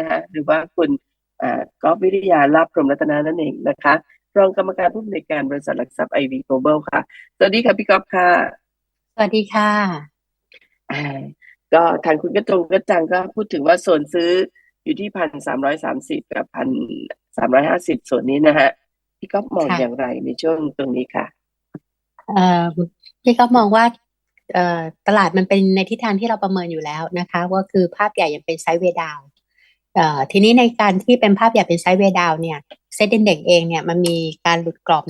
นะฮะหรือว่าคุณอ่ากอฟวิทยาลาภพรหมรัตนานั่นเองนะคะรองกรรมการผู้อำนวยการบริษัทหลักทรัพย์ไอวีโกลบอลค่ะ สวัสดีค่ะพี่กอฟค่ะ สวัสดีค่ะอ่าก็ทางคุณกระจงกระจังก็พูดถึงว่าโซนซื้ออยู่ที่พันสามร้อยสามสิบกับพันสามร้อยห้าสิบส่วนนี้นะฮะพี่ก๊อฟมองค่ะอย่างไรในช่วงตรงนี้ค่ะเอ่อพี่ก็มองว่าเอ่อตลาดมันเป็นในทิศทางที่เราประเมินอยู่แล้วนะคะ ว่าคือภาพใหญ่ยังเป็นไซด์เวย์ดาวน์เอ่อ ทีนี้ในการที่เป็นภาพใหญ่เป็นไซด์เวดาวเนี่ยเซ็ตอินเด็กเองเนี่ยมันมีการหลุดกรอบ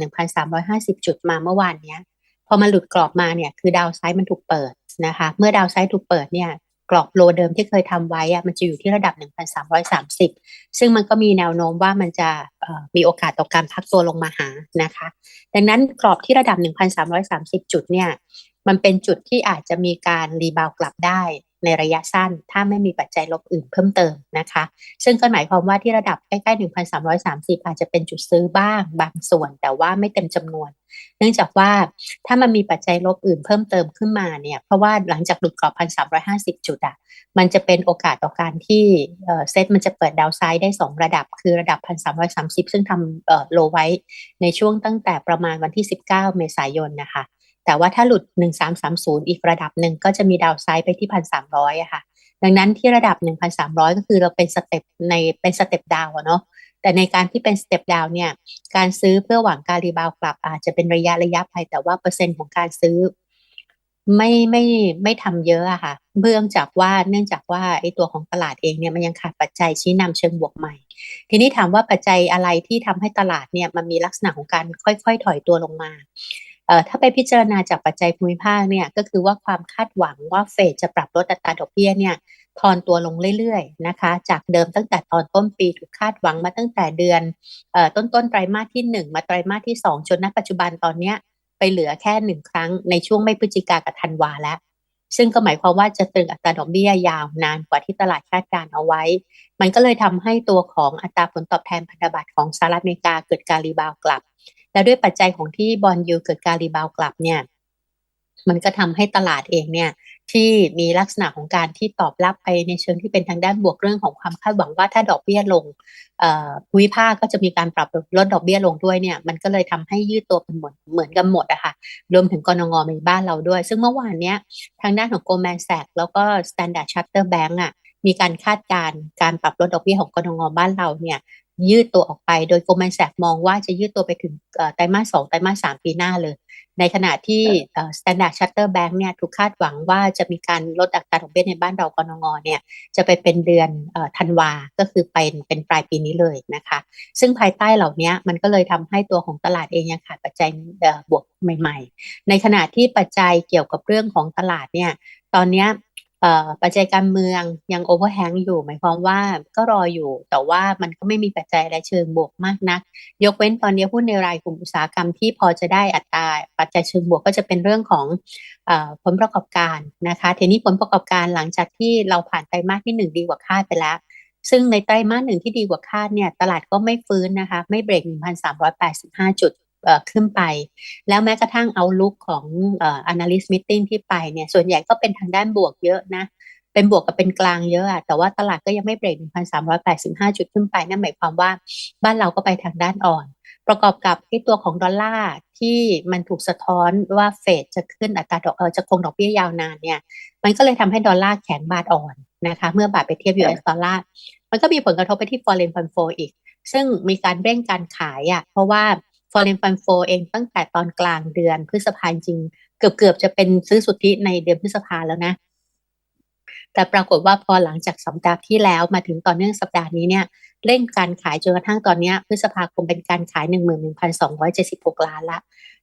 1,350 จุดมาเมื่อวานเนี้ยพอมาหลุดกรอบมาเนี่ยคือดาวไซด์มันถูกเปิดนะคะ เมื่อดาวไซด์ถูกเปิดเนี่ยกรอบโลเดิมที่เคยทำไว้อะมันจะอยู่ที่ระดับ 1,330 ซึ่งมันก็มีแนวโน้มว่ามันจะมีโอกาสต่อการพักตัวลงมาหานะคะ ดังนั้นกรอบที่ระดับ 1,330 จุดเนี่ยมันเป็นจุดที่อาจจะมีการรีบาวกลับได้ ในระยะสั้น ถ้าไม่มีปัจจัยลบอื่นเพิ่มเติมนะคะ ซึ่งก็หมายความว่าที่ระดับใกล้ๆ 1,330 อาจจะเป็นจุดซื้อบ้างบางส่วน แต่ว่าไม่เต็มจำนวน เนื่องจากว่าถ้ามันมีปัจจัยลบอื่นเพิ่มเติมขึ้นมาเนี่ยเพราะว่าหลังจากหลุดกรอบ 1,350 จุดอะมันจะเป็นโอกาสต่อการที่เซ็ตมันจะเปิดดาวไซด์ได้ 2 ระดับ คือระดับ 1,330 ซึ่งทำเอ่อโลไว้ในช่วงตั้งแต่ประมาณวันที่ 19 เมษายนนะคะ แต่ว่าถ้าหลุด 1330 อีกระดับหนึ่งก็จะมีดาวไซด์ไปที่ 1,300อะค่ะ ดังนั้นที่ระดับ 1,300 ก็คือเราเป็นสเต็ปในเป็นสเต็ปดาวเนาะแต่ในการที่เป็นสเต็ปดาวเนี่ย การซื้อเพื่อหวังการรีบาวด์กลับอาจจะเป็นระยะระยะไปแต่ว่าเปอร์เซ็นต์ของการซื้อ ไม่ไม่ไม่ทำเยอะอะค่ะเนื่องจากว่าเนื่องจากว่าไอตัวของตลาดเองเนี่ยมันยังขาดปัจจัยชี้นำเชิงบวกใหม่ ทีนี้ถามว่าปัจจัยอะไรที่ทำให้ตลาดเนี่ยมันมีลักษณะของการค่อยๆ ถอยตัวลงมา ถ้าไปพิจารณาจากปัจจัยภูมิภาคเนี่ยก็คือว่าความคาดหวังว่าเฟดจะปรับลดอัตราดอกเบี้ยเนี่ยทอนตัวลงเรื่อยๆนะคะ จากเดิมตั้งแต่ตอนต้นปีถูกคาดหวังมาตั้งแต่เดือนเอ่อต้นต้นๆไตรมาสที่หนึ่งมาไตรมาสที่สองจนณปัจจุบันตอนเนี้ยไปเหลือแค่หนึ่งครั้งในช่วงไม่พฤศจิกากับธันวาแล้ว ซึ่งก็หมายความว่าจะตึงอัตราดอกเบี้ยยาวนานกว่าที่ตลาดคาดการเอาไว้ มันก็เลยทำให้ตัวของอัตราผลตอบแทนพันธบัตรของสหรัฐอเมริกาเกิดการรีบาวกลับ และด้วยปัจจัยของที่บอลยูเกิดการรีบาวกลับเนี่ย มันก็ทำให้ตลาดเองเนี่ยที่มีลักษณะของการที่ตอบรับไปในเชิงที่เป็นทางด้านบวกเรื่องของความคาดหวังว่าถ้าดอกเบี้ยลงอ่อภูมิภาคก็จะมีการปรับลดดอกเบี้ยลงด้วยเนี่ยมันก็เลยทำให้ยืดตัวเป็นหมดเหมือนกันหมดอะค่ะรวมถึงกรงงในบ้านเราด้วย ซึ่งเมื่อวานเนี้ยทางด้านของ Goldman Sachs แล้วก็ Standard Chartered Bank อะมีการคาดการณ์การปรับลดดอกเบี้ยของกรงงบ้านเราเนี่ยยืดตัวออกไป โดย Goldman Sachs มองว่าจะยืดตัวไปถึงไตรมาสสองไตรมาสสามปีหน้าเลย ในขณะที่เอ่อ Standard Chartered Bank เนี่ยถูกคาดหวังว่าจะมีการลดอัตราดอกเบี้ยในบ้านเรากรงงเนี่ยจะไปเป็นเดือนเอ่อธันวา ก็คือเป็นเป็นปลายปีนี้เลยนะคะ ซึ่งภายใต้เหล่านี้มันก็เลยทำให้ตัวของตลาดเองยังขาดปัจจัยเอ่อบวกใหม่ ๆ ในขณะที่ปัจจัยเกี่ยวกับเรื่องของตลาดเนี่ยตอนเนี้ยเอ่อ ปัจจัยการเมืองยังโอเวอร์แฮงอยู่ หมายความว่าก็รออยู่ แต่ว่ามันก็ไม่มีปัจจัยอะไรเชิงบวกมากนัก ยกเว้นตอนนี้หุ้นในรายกลุ่มอุตสาหกรรมที่พอจะได้อัตราปัจจัยเชิงบวกก็จะเป็นเรื่องของอผลประกอบการนะคะทีนี้ผลประกอบการหลังจากที่เราผ่านไตรมาสที่หนึ่งดีกว่าคาดไปแล้ว ซึ่งในไตรมาสหนึ่งที่ดีกว่าคาดเนี่ยตลาดก็ไม่ฟื้นนะคะไม่เบรก 1,385 จุด ขึ้นไป แล้วแม้กระทั่งเอาลุกของเอ่อ analyst meeting ที่ไปเนี่ย ส่วนใหญ่ก็เป็นทางด้านบวกเยอะนะ เป็นบวกกับเป็นกลางเยอะอะแต่ว่าตลาดก็ยังไม่เบรก 1,385 จุดขึ้นไป นั่นหมายความว่าบ้านเราก็ไปทางด้านอ่อน ประกอบกับที่ตัวของดอลลาร์ที่มันถูกสะท้อนว่าเฟดจะขึ้นอัตราดอกเออจะคงดอกเบี้ยยาวนานเนี่ย มันก็เลยทำให้ดอลลาร์แข็งบาทอ่อนนะคะ เมื่อบาทไปเทียบ US ดอลลาร์ มันก็มีผลกระทบไปที่ foreign fund flow อีก ซึ่งมีการเร่งการขายอะ เพราะว่า foreign fund flow เองตั้งแต่ตอนกลางเดือนพฤษภาจริง เกือบเกือบๆจะเป็นซื้อสุทธิในเดือนพฤษภาแล้วนะ แต่ปรากฏว่าพอหลังจากสัปดาห์ที่แล้วมาถึงต่อเนื่องสัปดาห์นี้เนี่ยเร่งการขายจนกระทั่งตอนนี้พฤษภาคมเป็นการขาย 11,276 ล้านละ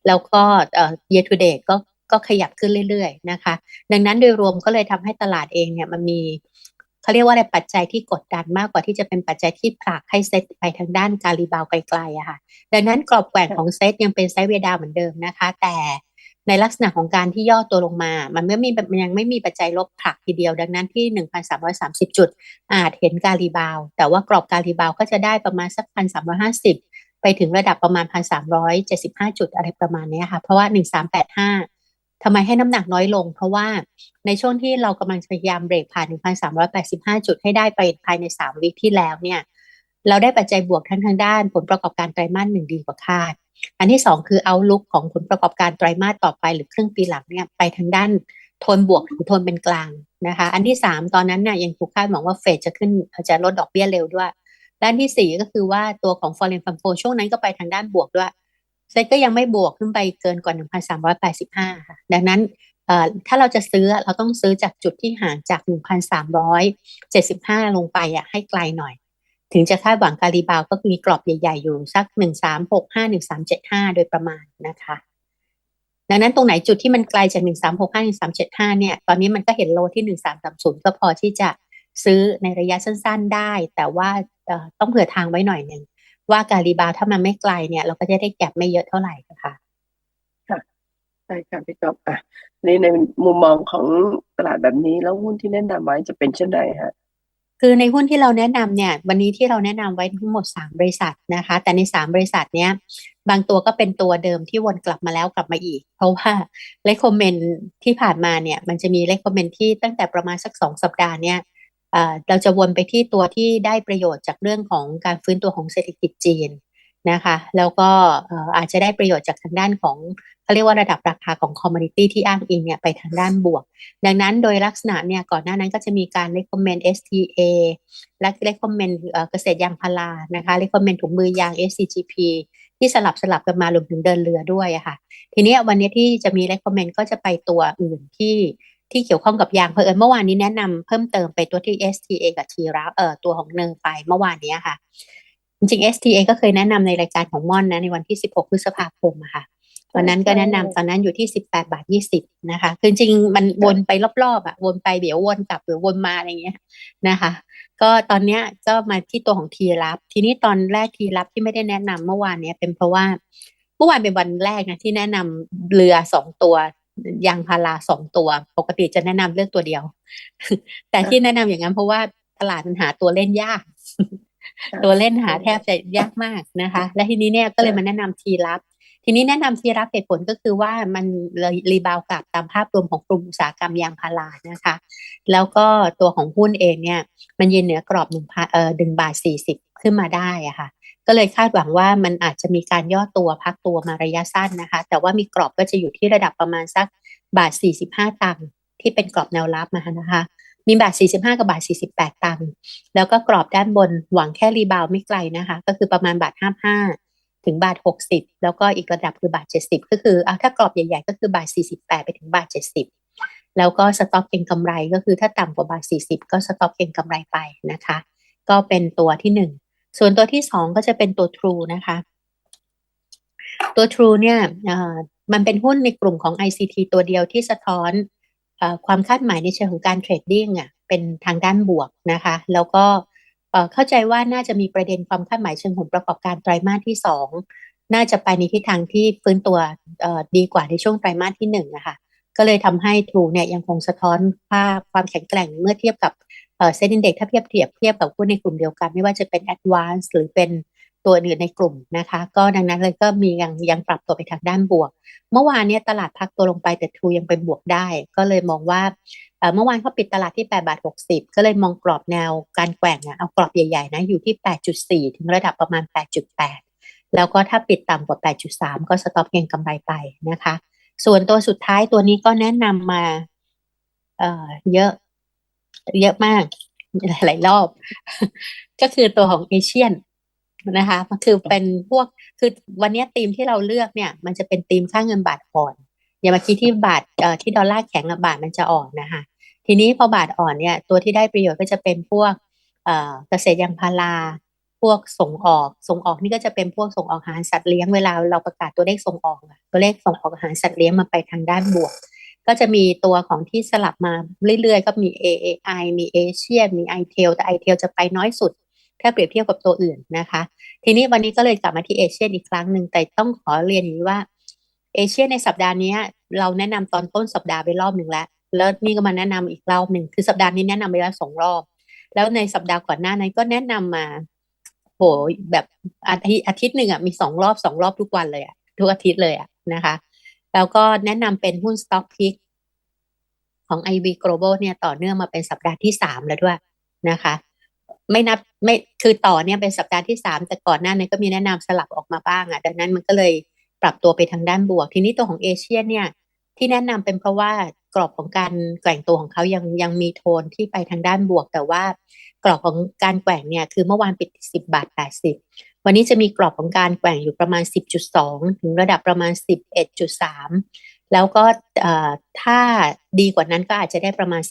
แล้วก็เอ่อ year to date ก็ก็ขยับขึ้นเรื่อยๆนะคะ ดังนั้นโดยรวมก็เลยทำให้ตลาดเองเนี่ยมันมี เขาเรียกว่าอะไรปัจจัยที่กดดันมากกว่าที่จะเป็นปัจจัยที่ผลักให้เซตไปทางด้านการรีบาวไกลๆอะค่ะดังนั้นกรอบแกว่งของเซตยังเป็นไซด์เวดาวเหมือนเดิมนะคะ แต่ในลักษณะของการที่ย่อตัวลงมา มันไม่มีมันยังไม่มีปัจจัยลบผลักทีเดียว ดังนั้นที่ 1,330 จุด อาจเห็นการรีบาว แต่ว่ากรอบการรีบาวก็จะได้ประมาณสัก 1,350 ไปถึงระดับประมาณ 1,375 จุดอะไรประมาณนี้ค่ะ เพราะว่า 1385 ทำไมให้น้ำหนักน้อยลง เพราะว่าในช่วงที่เรากำลังพยายามเบรกผ่าน 1,385 จุดให้ได้ไปภายใน 3 วิที่แล้วเนี่ย เราได้ปัจจัยบวกทั้งทางด้าน ผลประกอบการไตรมาสหนึ่งดีกว่าคาด อันที่สองคือเอาลุกของผลประกอบการไตรมาสต่อไปหรือครึ่งปีหลังเนี่ยไปทางด้านโทนบวกหรือโทนเป็นกลางนะคะ อันที่สามตอนนั้นเนี่ยยังถูกคาดหวังว่าเฟดจะขึ้นจะลดดอกเบี้ยเร็วด้วยด้านที่สี่ก็คือว่าตัวของ foreign fund flow ช่วงนั้นก็ไปทางด้านบวกด้วย เซ็ตก็ยังไม่บวกขึ้นไปเกินกว่า 1,385 ค่ะ ดังนั้นถ้าเราจะซื้อเราต้องซื้อจากจุดที่ห่างจาก 1,375 ลงไปอะให้ไกลหน่อย ถึงจะคาดหวังการีบาวก็มีกรอบใหญ่ ๆ อยู่สัก 1365 1375 โดยประมาณนะคะดังนั้นตรงไหนจุดที่มันไกลจาก 1365 1375 เนี่ย ตอนนี้มันก็เห็นโลที่ 1330 ก็พอที่จะซื้อในระยะสั้น ๆ ได้ แต่ว่าต้องเผื่อทางไว้หน่อยหนึ่ง ว่าการรีบาวถ้ามันไม่ไกลเนี่ย เราก็จะได้แก็บไม่เยอะเท่าไหร่นะคะใช่ค่ะพี่ก๊อฟอะนี่ในมุมมองของตลาดแบบนี้แล้วหุ้นที่แนะนำไว้จะเป็นเช่นไรฮะคือในหุ้นที่เราแนะนำเนี่ย วันนี้ที่เราแนะนำไว้ทั้งหมด 3 บริษัทนะคะ แต่ใน 3 บริษัทเนี้ยบางตัวก็เป็นตัวเดิมที่วนกลับมาแล้วกลับมาอีก เพราะว่าเลคคอมเมนที่ผ่านมาเนี่ย มันจะมีเลคคอมเมนที่ตั้งแต่ประมาณสัก 2 สัปดาห์เนี่ย เราจะวนไปที่ตัวที่ได้ประโยชน์จากเรื่องของการฟื้นตัวของเศรษฐกิจจีนนะคะแล้วก็อาจจะได้ประโยชน์จากทางด้านของเขาเรียกว่าระดับราคาของคอมมูนิตี้ที่อ้างอิงเนี่ยไปทางด้านบวก ดังนั้นโดยลักษณะเนี่ยก่อนหน้านั้นก็จะมีการ recommend STA และ recommend เกษตรยางพารานะคะ recommend ถุงมือยาง SCGP ที่สลับสลับกันมารวมถึงเดินเรือด้วยะค่ะ ทีนี้วันนี้ที่จะมี recommend ก็จะไปตัวอื่นที่ ที่เกี่ยวข้องกับยางเพอเอิญเมื่อวานนี้แนะนำเพิ่มเติมไปตัวที่ STA กับทีราเอ่อตัวของเนิงไปเมื่อวานนี้ค่ะ จริงๆ STA ก็เคยแนะนำในรายการของม่อนนะในวันที่ 16 พฤษภาคมอะค่ะวันนั้นก็แนะนำตอนนั้นอยู่ที่ 18 บาท 20 นะคะ คือจริงๆมันวนไปรอบๆอะวนไปเดี๋ยววนกลับหรือวนมาอะไรอย่างเงี้ยนะคะ ก็ตอนเนี้ยก็มาที่ตัวของทีรับ ทีนี้ตอนแรกทีรับที่ไม่ได้แนะนำเมื่อวานเนี้ยเป็นเพราะว่าเมื่อวานเป็นวันแรกนะที่แนะนำเรือสองตัว ยางพาราสองตัว ปกติจะแนะนำเลือกตัวเดียว แต่ที่แนะนำอย่างนั้นเพราะว่าตลาดมันหาตัวเล่นยาก ตัวเล่นหาแทบจะยากมากนะคะ และทีนี้เนี่ยก็เลยมาแนะนำทีรับ ทีนี้แนะนำทีรับเหตุผลก็คือว่ามันรีบาวกลับตามภาพรวมของกลุ่มอุตสาหกรรมยางพารานะคะ แล้วก็ตัวของหุ้นเองเนี่ย มันยืนเหนือกรอบหนึ่งพันเอ่อหนึ่งบาทสี่สิบ ขึ้นมาได้อะค่ะก็เลยคาดหวังว่ามันอาจจะมีการย่อตัวพักตัวมาระยะสั้นนะคะ แต่ว่ามีกรอบก็จะอยู่ที่ระดับประมาณสักบาทสี่สิบห้าตังค์ที่เป็นกรอบแนวรับมานะคะ มีบาท 45 กับบาท 48 ตังค์แล้วก็กรอบด้านบนหวังแค่รีบาวไม่ไกลนะคะ ก็คือประมาณบาท 55 ถึงบาท 60 แล้วก็อีกระดับคือบาท 70 ก็คืออะถ้ากรอบใหญ่ๆ ก็คือบาท 48 ไปถึงบาท 70 แล้วก็สต็อกเก็งกำไรก็คือถ้าต่ำกว่าบาท 40 ก็สต็อกเก็งกำไรไปนะคะ ก็เป็นตัวที่หนึ่ง ส่วนตัวที่สองก็จะเป็นตัว True นะคะ ตัว True เนี่ยมันเป็นหุ้นในกลุ่มของ ICT ตัวเดียวที่สะท้อนอความคาดหมายในเชิงของการเทรดดิ้งอะเป็นทางด้านบวกนะคะ แล้วก็เข้าใจว่าน่าจะมีประเด็นความคาดหมายเชิงผลประกอบการไตรามาสที่สองน่าจะไปในทิศทางที่ฟื้นตัวดีกว่าในช่วงไตรมาสที่หนึ่งนะคะก็เลยทำให้ True เนี่ยยังคงสะท้อนภาพความแข็งแกร่งเมื่อเทียบกับ เซ็นดินเด็กถ้าเทียบเทียบเทียบกับหุ้นในกลุ่มเดียวกัน ไม่ว่าจะเป็น Advance หรือเป็นตัวอื่นในกลุ่มนะคะ ก็ดังนั้นเลยก็มียังยังปรับตัวไปทางด้านบวก เมื่อวานเนี้ตลาดพักตัวลงไปแต่ทูยังไปบวกได้ ก็เลยมองว่าเมื่อวานเขาปิดตลาดที่ 8 บาท 60 ก็เลยมองกรอบแนวการแกว่งอะเอากรอบใหญ่ๆนะอยู่ที่ 8.4 ถึงระดับประมาณ 8.8 แล้วก็ถ้าปิดต่ำกว่า 8.3 ก็สต็อปเก็งกำไรไปนะคะ ส่วนตัวสุดท้ายตัวนี้ก็แนะนำมาเเยอะ เยอะมากหลายรอบ ก็คือตัวของเอเชียนนะคะมันคือเป็นพวกคือวันนี้ธีมที่เราเลือกเนี่ย มันจะเป็นธีมค่าเงินบาทอ่อน อย่ามาคิดที่บาทเอ่อที่ดอลลาร์แข็งบาทมันจะอ่อนนะคะทีนี้พอบาทอ่อนเนี่ยตัวที่ได้ประโยชน์ก็จะเป็นพวกเอ่อเกษตรยางพาราพวกส่งออก ส่งออกนี่ก็จะเป็นพวกส่งออกอาหารสัตว์เลี้ยงเวลาเราประกาศตัวเลขส่งออกตัวเลขส่งออกอาหารสัตว์เลี้ยงมาไปทางด้านบวก ก็จะมีตัวของที่สลับมาเรื่อยๆ ก็มี AAI มีเอเชียมี iTel แต่ iTel จะไปน้อยสุด ถ้าเปรียบเทียบกับตัวอื่นนะคะ ทีนี้วันนี้ก็เลยกลับมาที่เอเชียอีกครั้งหนึ่งแต่ต้องขอเรียนอย่างนี้ว่าเอเชียในสัปดาห์นี้เราแนะนำตอนต้นสัปดาห์ไปรอบหนึ่งแล้ว แล้วนี่ก็มาแนะนำอีกรอบหนึ่งคือสัปดาห์นี้แนะนำไปแล้วสองรอบ แล้วในสัปดาห์ก่อนหน้านั้นก็แนะนำมาโหแบบอาทิตย์อาทิตย์หนึ่งอะมีสองรอบสองรอบทุกวันเลยอะทุกอาทิตย์เลยอะนะคะ แล้วก็แนะนำเป็นหุ้น Stock Pick ของ IV Global เนี่ยต่อเนื่องมาเป็นสัปดาห์ที่สามแล้วด้วยนะคะ ไม่นับไม่คือต่อเนี่ยเป็นสัปดาห์ที่สามแต่ก่อนหน้านี้ก็มีแนะนำสลับออกมาบ้างอะ ดังนั้นมันก็เลยปรับตัวไปทางด้านบวก ทีนี้ตัวของเอเชียเนี่ยที่แนะนำเป็นเพราะว่ากรอบของการแกว่งตัวของเขายังยังมีโทนที่ไปทางด้านบวก แต่ว่ากรอบของการแกว่งเนี่ยคือเมื่อวานปิด 10 บาท 80 วันนี้จะมีกรอบของการแกว่งอยู่ประมาณ 10.2 ถึงระดับประมาณ 11.3 แล้วก็ถ้าดีกว่านั้นก็อาจจะได้ประมาณ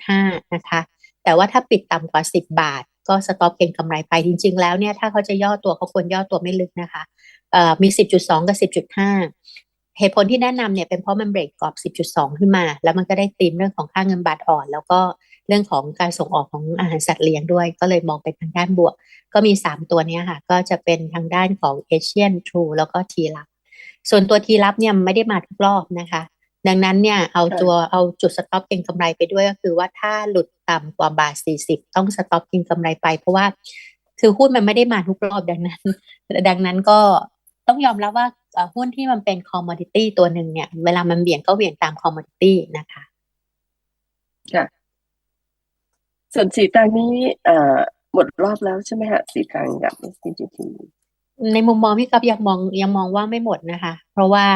11.5 นะคะ แต่ว่าถ้าปิดต่ำกว่า 10 บาท ก็สต็อปเก็งกำไรไปจริง ๆ แล้วเนี่ยถ้าเขาจะย่อตัวเขาควรย่อตัวไม่ลึกนะคะมี 10.2 กับ 10.5 เหตุผลที่แนะนำเนี่ยเป็นเพราะมันเบรกกรอบ 10.2 ขึ้นมา แล้วมันก็ได้ตีมเรื่องของค่าเงินบาทอ่อน แล้วก็เรื่องของการส่งออกของอาหารสัตว์เลี้ยงด้วย ก็เลยมองไปทางด้านบวก ก็มี 3 ตัวนี้ค่ะ ก็จะเป็นทางด้านของเอเชียนทรูแล้วก็ทีรับ ส่วนตัวทีรับเนี่ยไม่ได้มาทุกรอบนะคะ ดังนั้นเนี่ยเอาตัวเอาจุดสต็อปเก็งกำไรไปด้วยก็คือว่าถ้าหลุดต่ำกว่าบาท 40 ต้องสต็อปเก็งกำไรไป เพราะว่าคือหุ้นมันไม่ได้มาทุกรอบดังนั้น ดังนั้นก็ต้องยอมรับว่า หุ้นที่มันเป็นคอมมอดิตี้ตัวหนึ่งเนี่ย เวลามันเบี่ยงก็เบี่ยงตามคอมมอดิตี้นะคะค่ะส่วนสีตังนี้อ่าหมดรอบแล้วใช่ไหมฮะสีตังกับ SCGT ในมุมมองพี่กับยังมองยังมองว่าไม่หมดนะคะ เพราะว่า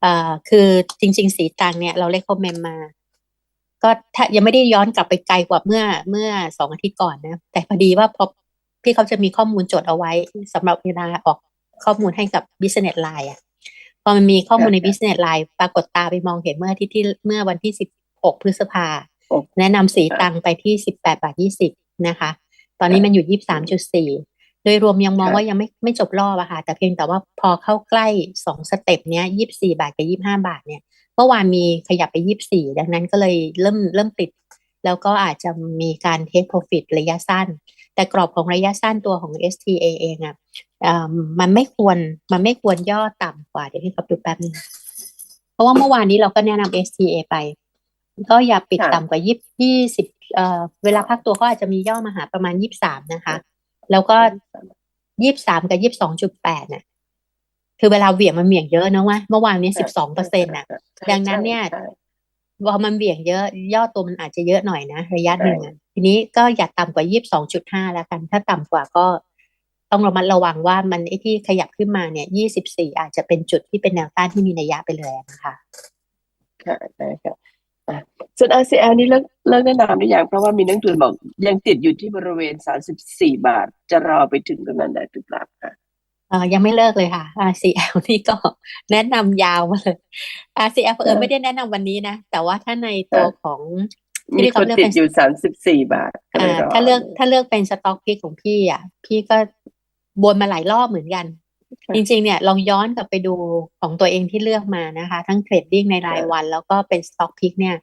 เอ่อคือจริง ๆ สีตังเนี่ยเราเลขคอมเมนต์มา ก็ถ้ายังไม่ได้ย้อนกลับไปไกลกว่าเมื่อเมื่อสองอาทิตย์ก่อนนะ แต่พอดีว่าพอพี่เขาจะมีข้อมูลจดเอาไว้สำหรับเวลาออก ข้อมูลให้กับ Business Line อะพอมันมีข้อมูลใน Business Line ปรากฏตาไปมองเห็นเมื่ออาทิตย์ที่เมื่อวันที่16พฤษภา แนะนำสีตังไปที่18บาท20นะคะ ตอนนี้มันอยู่23.4โดยรวมยังมองว่ายังไม่ไม่จบรอบอะค่ะ แต่เพียงแต่ว่าพอเข้าใกล้2สเต็ปเนี้ย24บาทกับ25บาทเนี่ยเมื่อวานมีขยับไป24ดังนั้นก็เลยเริ่มเริ่มติด แล้วก็อาจจะมีการเทคโปรฟิตระยะสั้น แต่กรอบของระยะสั้นตัวของ STA เองอะมันไม่ควรมันไม่ควรย่อต่ำกว่า เดี๋ยวพี่ครับดูแป๊บนึงเพราะว่าเมื่อวานนี้เราก็แนะนำ STA ไป ก็อย่าปิดต่ำกว่ายี่ยี่สิบเอ่อเวลาพักตัวเขาอาจจะมีย่อมาหาประมาณยี่สามนะคะ แล้วก็ยี่สามกับยี่สองจุดแปดเนี่ยคือเวลาเหวี่ยงมันเหวี่ยงเยอะนะว่าเมื่อวานนี้สิบสองเปอร์เซ็นต์น่ะ ดังนั้นเนี่ย พอมันเหวี่ยงเยอะย่อตัวมันอาจจะเยอะหน่อยนะระยะหนึ่งทีนี้ก็อย่าต่ำกว่ายี่สองจุดห้าแล้วกัน ถ้าต่ำกว่าก็ต้องระมัดระวังว่ามันไอ้ที่ขยับขึ้นมาเนี่ยยี่สิบสี่อาจจะเป็นจุดที่เป็นแนวต้านที่มีนัยยะไปเลยนะคะค่ะได้ค่ะส่วน RCL นี่เลิกเลิกแนะนำหรือยังเพราะว่ามีนักทุนบอกยังติดอยู่ที่บริเวณสามสิบสี่บาท จะรอไปถึงตรงนั้นได้หรือเปล่าคะเออ ยังไม่เลิกเลยค่ะ RCL นี่ก็แนะนำยาวมาเลย RCL เออไม่ได้แนะนำวันนี้นะ แต่ว่าถ้าในตัวของมีคนติดอยู่สามสิบสี่บาทถ้าเลือกถ้าเลือกเป็นสต็อกพิกของพี่อะ พี่ก็บนมาหลายรอบเหมือนกัน จริง ๆ เนี่ยลองย้อนกลับไปดูของตัวเองที่เลือกมานะคะ ทั้งเทรดดิ้งในรายวัน แล้วก็เป็นสต็อกพิกเนี่ย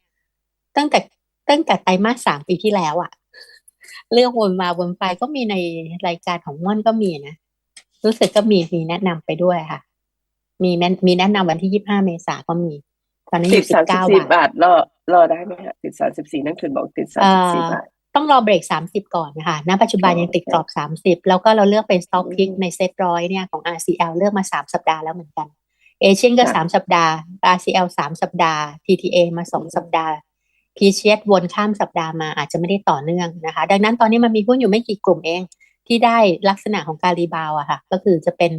ตั้งแต่ตั้งแต่ไตรมาสสามปีที่แล้วอะเลือกวนมาวนไปก็มีในรายการของม่อนก็มีนะ รู้สึกก็มีมีแนะนำไปด้วยค่ะ มีมีแนะนำวันที่ยี่ห้าเมษาก็มี ตอนนี้อยู่สิบเก้าบาทรอรอได้ไหมคะติดสามสิบสี่นั่นคือบอกติดสามสิบสี่บาทต้องรอเบรกสามสิบก่อนนะคะณ ปัจจุบันยังติดกรอบสามสิบแล้วก็เราเลือกเป็นสต็อกพิกในเซ็ตร้อยเนี่ยของ RCL เลือกมาสามสัปดาห์แล้วเหมือนกัน เอเชียนก็สามสัปดาห์ RCL สามสัปดาห์ TTA มาสองสัปดาห์พีเชียวนข้ามสัปดาห์มาอาจจะไม่ได้ต่อเนื่องนะคะ ดังนั้นตอนนี้มันมีหุ้นอยู่ไม่กี่กลุ่มเอง ที่ได้ลักษณะของการรีบาวอะค่ะ ก็คือจะเป็น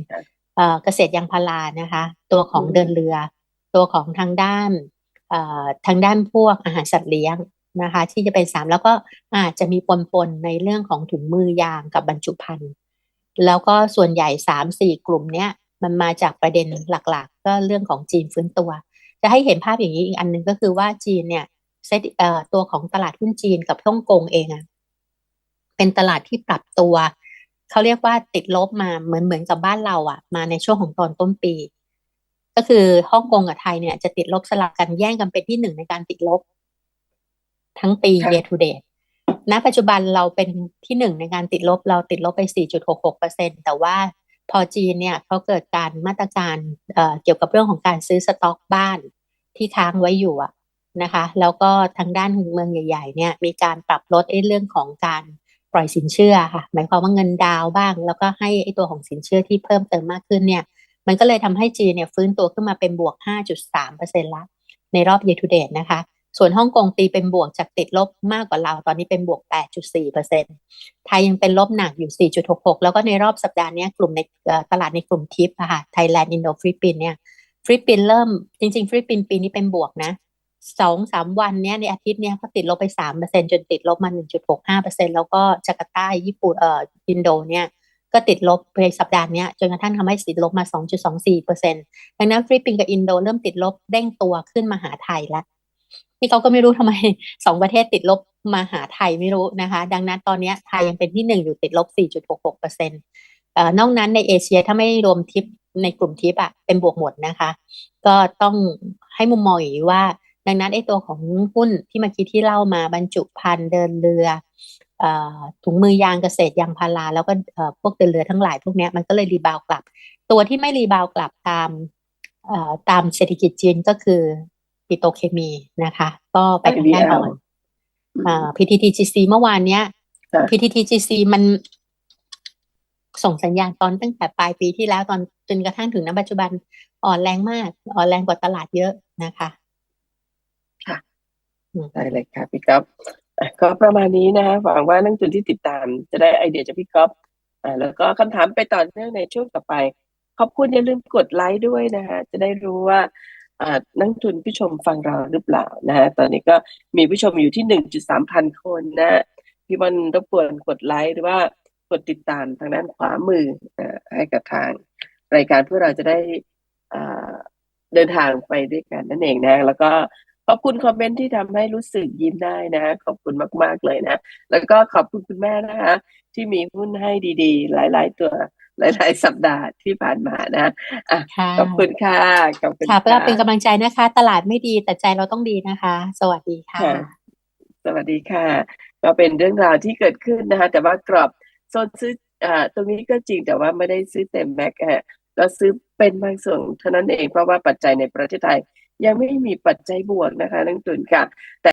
เกษตรยางพารานะคะ ตัวของเดินเรือ ตัวของทางด้านทางด้านพวกอาหารสัตว์เลี้ยงนะคะ ที่จะเป็นสามแล้วก็อาจจะมีปนๆในเรื่องของถุงมือยางกับบรรจุภัณฑ์แล้วก็ส่วนใหญ่สามสี่กลุ่มเนี้ยมันมาจากประเด็นหลักๆ ก็เรื่องของจีนฟื้นตัว จะให้เห็นภาพอย่างนี้อีกอันหนึ่งก็คือว่าจีนเนี่ยเซตเอ่อตัวของตลาดหุ้นจีนกับฮ่องกงเองอะ เป็นตลาดที่ปรับตัวเขาเรียกว่าติดลบมาเหมือนเหมือนกับบ้านเราอะมาในช่วงของตอนต้นปี ก็คือฮ่องกงกับไทยเนี่ย จะติดลบสลับกันแย่งกันเป็นที่หนึ่งในการติดลบ ทั้งปี year to date ณปัจจุบันเราเป็นที่หนึ่งในการติดลบเราติดลบไป 4.66เปอร์เซ็นแต่ว่าพอจีนเนี่ยเขาเกิดการมาตรการเเกี่ยวกับเรื่องของการซื้อสต็อกบ้านที่ค้างไว้อยู่อะนะคะ แล้วก็ทางด้านเมืองใหญ่ ๆ เนี่ย มีการปรับลดเรื่องของการ ปล่อยสินเชื่อค่ะหมายความว่าเงินดาวบ้าง แล้วก็ให้ไอตัวของสินเชื่อที่เพิ่มเติมมากขึ้นเนี่ยมันก็เลยทำให้จีนเนี่ยฟื้นตัวขึ้นมาเป็นบวก 5.3%ละในรอบ year to date นะคะ ส่วนฮ่องกงตีเป็นบวกจากติดลบมากกว่าเราตอนนี้เป็นบวก 8.4%ไทยยังเป็นลบหนักอยู่ 4.66 แล้วก็ในรอบสัปดาห์นี้กลุ่มในตลาดในกลุ่มทิปอะค่ะไทยแลนด์อินโดฟิลิปปินเนี่ยฟิลิปปินเริ่มจริงๆฟิลิปปินปีนี้เป็นบวกนะ สองสามวันเนี้ยในอาทิตย์เนี้ยก็ติดลบไป3%จนติดลบมา1.65%แล้วก็จาการ์ตาญี่ปุ่นเอ่ออินโดเนี่ยก็ติดลบในสัปดาห์เนี้ยจนกระทั่งทำให้ติดลบมา 2.24%ดังนั้นฟิลิปปินส์กับอินโดเริ่มติดลบเด้งตัวขึ้นมาหาไทยแล้วนี่เขาก็ไม่รู้ทำไมสองประเทศติดลบมาหาไทยไม่รู้นะคะ ดังนั้นตอนนี้ไทยยังเป็นที่หนึ่งอยู่ติดลบ 4.66เปอร์เซ็นต์เอ่อนอกนั้นในเอเชียถ้าไม่รวมทิปในกลุ่มทิปอะเป็นบวกหมดนะคะ ก็ต้องให้มุมมองอย่างนี้ว่า ดังนั้นไอ้ตัวของหุ้นที่เมื่อกี้ที่เล่ามาบรรจุภัณฑ์เดินเรือเอ่อถุงมือยางเกษตรยางพาราแล้วก็เอ่อพวกเดินเรือทั้งหลายพวกเนี้ยมันก็เลยรีบาวกลับ ตัวที่ไม่รีบาวกลับตามเอ่อตามเศรษฐกิจจีนก็คือปิโตรเคมีนะคะ ก็ไปทางด้านอ่อนอ่า PTTGC เมื่อวานเนี้ยค่ะ PTTGC มันส่งสัญญาณตอนตั้งแต่ปลายปีที่แล้วตอนจนกระทั่งถึงณปัจจุบันอ่อนแรงมาก อ่อนแรงกว่าตลาดเยอะนะคะ ได้เลยค่ะพี่ก๊อฟก็ประมาณนี้นะหวังว่านักทุนที่ติดตามจะได้ไอเดียจากพี่ก๊อฟอ่าแล้วก็คำถามไปต่อเนื่องในช่วงต่อไป ขอบคุณอย่าลืมกดไลค์ด้วยนะคะจะได้รู้ว่าอ่านักทุนผู้ชมฟังเราหรือเปล่านะฮะตอนนี้ก็มีผู้ชมอยู่ที่หนึ่งจุดสามพันคนนะพี่บอลรบกวนกดไลค์หรือว่ากดติดตามทางด้านขวามืออ่าให้กับทางรายการเพื่อเราจะได้อ่าเดินทางไปด้วยกันนั่นเองนะ แล้วก็ ขอบคุณคอมเมนต์ที่ทำให้รู้สึกยิ้มได้นะขอบคุณมาก ๆ เลยนะ แล้วก็ขอบคุณคุณแม่นะคะ ที่มีหุ้นให้ดีๆ หลาย ๆ ตัวหลาย ๆ สัปดาห์ที่ผ่านมานะอะค่ะขอบคุณค่ะขอบคุณค่ะค่ะเป็นกำลังใจนะคะ ตลาดไม่ดีแต่ใจเราต้องดีนะคะ สวัสดีค่ะค่ะ สวัสดีค่ะ ก็เป็นเรื่องราวที่เกิดขึ้นนะคะ แต่ว่ากรอบโซนซื้ออ่าตรงนี้ก็จริงแต่ว่าไม่ได้ซื้อเต็มแม็กฮะก็ซื้อเป็นบางส่วนเท่านั้นเองเพราะว่าปัจจัยในประเทศไทย ยังไม่มีปัจจัยบวกนะคะนักลงทุนค่ะ